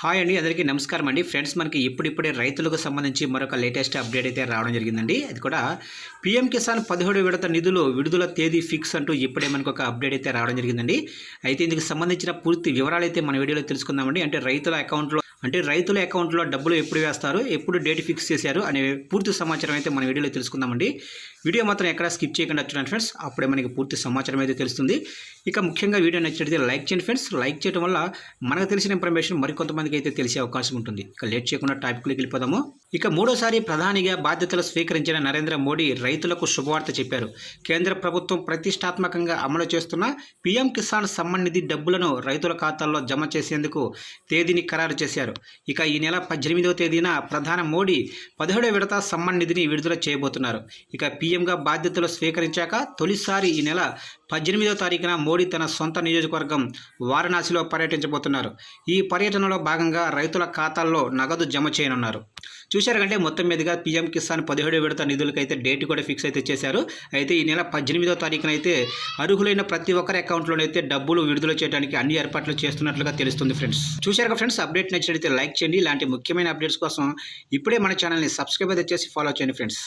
Hi అండి అందరికీ నమస్కారం అండి. ఫ్రెండ్స్ మనకి ఇప్పుడిప్పుడే రైతులకు సంబంధించి మరొక లేటెస్ట్ అప్డేట్ అయితే రావడం జరిగిందండి. అది కూడా పీఎం కిసాన్ పదిహేడు విడత నిధులు విడుదల తేదీ ఫిక్స్ అంటూ ఇప్పుడే మనకు ఒక అప్డేట్ అయితే రావడం జరిగిందండి. అయితే ఇందుకు సంబంధించిన పూర్తి వివరాలు అయితే మన వీడియోలో తెలుసుకుందామండి. అంటే రైతుల అకౌంట్లో అంటే రైతుల అకౌంట్లో డబ్బులు ఎప్పుడు వేస్తారు ఎప్పుడు డేట్ ఫిక్స్ చేశారు అనే పూర్తి సమాచారం అయితే మన వీడియోలో తెలుసుకుందామండి. వీడియో మాత్రం ఎక్కడ స్కిప్ చేయకుండా చూడండి ఫ్రెండ్స్. అప్పుడే మనకి పూర్తి సమాచారం అయితే తెలుస్తుంది. ఇక ముఖ్యంగా వీడియో నచ్చినట్లయితే లైక్ చేయండి ఫ్రెండ్స్. లైక్ చేయడం వల్ల మనకు తెలిసిన ఇన్ఫర్మేషన్ మరికొంతమందికి అయితే తెలిసే అవకాశం ఉంటుంది. ఇక లేట్ చేయకుండా టాపిక్లోకి వెళ్ళిపోదాము. ఇక మూడోసారి ప్రధానిగా బాధ్యతలు స్వీకరించిన నరేంద్ర మోడీ రైతులకు శుభవార్త చెప్పారు. కేంద్ర ప్రభుత్వం ప్రతిష్టాత్మకంగా అమలు చేస్తున్న పీఎం కిసాన్ సమ్మాన్ నిధి డబ్బులను రైతుల ఖాతాల్లో జమ చేసేందుకు తేదీని ఖరారు చేశారు. ఇక ఈ నెల పద్దెనిమిదవ తేదీన ప్రధాని మోడీ పదిహేడో విడత సమ్మాన్ నిధిని విడుదల చేయబోతున్నారు. ఇక పీఎంగా బాధ్యతలు స్వీకరించాక తొలిసారి ఈ నెల పద్దెనిమిదవ తారీఖున మోడీ తన సొంత నియోజకవర్గం వారణాసిలో పర్యటించబోతున్నారు. ఈ పర్యటనలో భాగంగా రైతుల ఖాతాల్లో నగదు జమ చేయనున్నారు. చూశారు కంటే మొత్తం మీదుగా పీఎం కిసాన్ పదిహేడు విడత నిధులకైతే డేట్ కూడా ఫిక్స్ అయితే చేశారు. అయితే ఈ నెల పద్దెనిమిదో తారీఖున అయితే అర్హులైన ప్రతి ఒక్కరి అకౌంట్లోనైతే డబ్బులు విడుదల చేయడానికి అన్ని ఏర్పాట్లు చేస్తున్నట్లుగా తెలుస్తుంది ఫ్రెండ్స్. చూశారు ఫ్రెండ్స్ అప్డేట్ నచ్చినట్లయితే లైక్ చేయండి. ఇలాంటి ముఖ్యమైన అప్డేట్స్ కోసం ఇప్పుడే మన ఛానల్ని సబ్స్క్రైబ్ అయితే చేసి ఫాలో చేయండి ఫ్రెండ్స్.